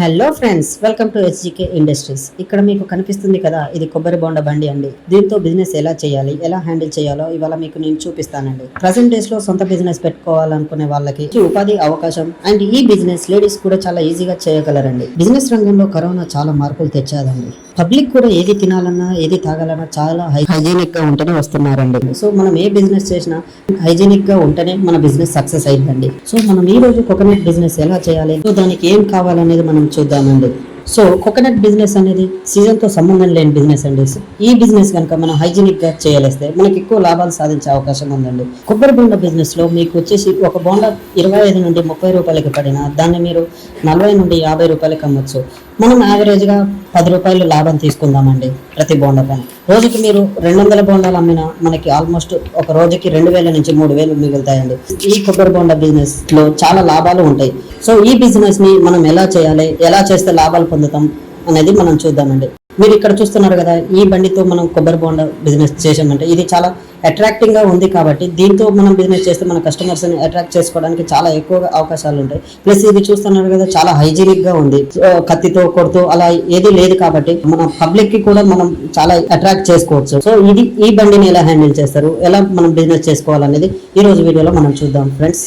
Hello friends welcome to HGK Industries. ఇక్కడ మీకు కనిపిస్తుంది కదా ఇది కొబ్బరి బొండ బండి అండి. దీంతో బిజినెస్ ఎలా చేయాలి ఎలా హ్యాండిల్ చేయాలో ఇవాళ మీకు నేను చూపిస్తానండి. ప్రజెంట్ డేస్లో సొంత బిజినెస్ పెట్టుకోవాలనుకునే వాళ్ళకి ఉపాధి అవకాశం అండ్ ఈ బిజినెస్ లేడీస్ కూడా చాలా ఈజీగా చేయగలరండి. బిజినెస్ రంగంలో కరోనా చాలా మార్పులు తెచ్చాదండి. పబ్లిక్ కూడా ఏది తినాలన్నా ఏది తాగాలన్నా చాలా హైజీనిక్గా ఉంటేనే వస్తున్నారండి. సో మనం ఏ బిజినెస్ చేసినా హైజీనిక్గా ఉంటేనే మన బిజినెస్ సక్సెస్ అయిందండి. సో మనం ఈ రోజు కోకోనట్ బిజినెస్ ఎలా చేయాలి? సో దానికి ఏం కావాలనేది మనం చూద్దామండి. సో కోకోనట్ బిజినెస్ అనేది సీజన్తో సంబంధం లేని బిజినెస్ అండి. ఈ బిజినెస్ కనుక మనం హైజీనిక్గా చేయలేస్తే మనకి ఎక్కువ లాభాలు సాధించే అవకాశం ఉందండి. కొబ్బరి బొండ బిజినెస్లో మీకు వచ్చేసి ఒక బొండ ఇరవై ఐదు నుండి ముప్పై రూపాయలకి పడిన దాన్ని మీరు నలభై నుండి యాభై రూపాయలకి అమ్మొచ్చు. మనం యావరేజ్గా పది రూపాయలు లాభం తీసుకుందామండి. ప్రతి బోండా పైన. రోజుకి మీరు రెండు వందల బోండాలు అమ్మినా మనకి ఆల్మోస్ట్ ఒక రోజుకి రెండు వేల నుంచి మూడు వేలు మిగులుతాయండి. ఈ కొబ్బరి బోండా బిజినెస్లో చాలా లాభాలు ఉంటాయి. సో ఈ బిజినెస్ని మనం ఎలా చేయాలి? ఎలా చేస్తే లాభాలు పొందుతాం? అనేది మనం చూద్దామండి. మీరు ఇక్కడ చూస్తున్నారు కదా ఈ బండితో మనం కొబ్బరి బోండా బిజినెస్ చేసామంటే ఇది చాలా అట్రాక్టింగ్గా ఉంది కాబట్టి దీంతో మనం బిజినెస్ చేస్తే మన కస్టమర్స్ని అట్రాక్ట్ చేసుకోవడానికి చాలా ఎక్కువగా అవకాశాలు ఉంటాయి. ప్లస్ ఇది చూస్తున్నారు కదా చాలా హైజీనిక్గా ఉంది. కత్తితో కొడుతూ అలా ఏది లేదు కాబట్టి మన పబ్లిక్కి కూడా మనం చాలా అట్రాక్ట్ చేసుకోవచ్చు. సో ఇది ఈ బండిని ఎలా హ్యాండిల్ చేస్తారు ఎలా మనం బిజినెస్ చేసుకోవాలనేది ఈ రోజు వీడియోలో మనం చూద్దాం ఫ్రెండ్స్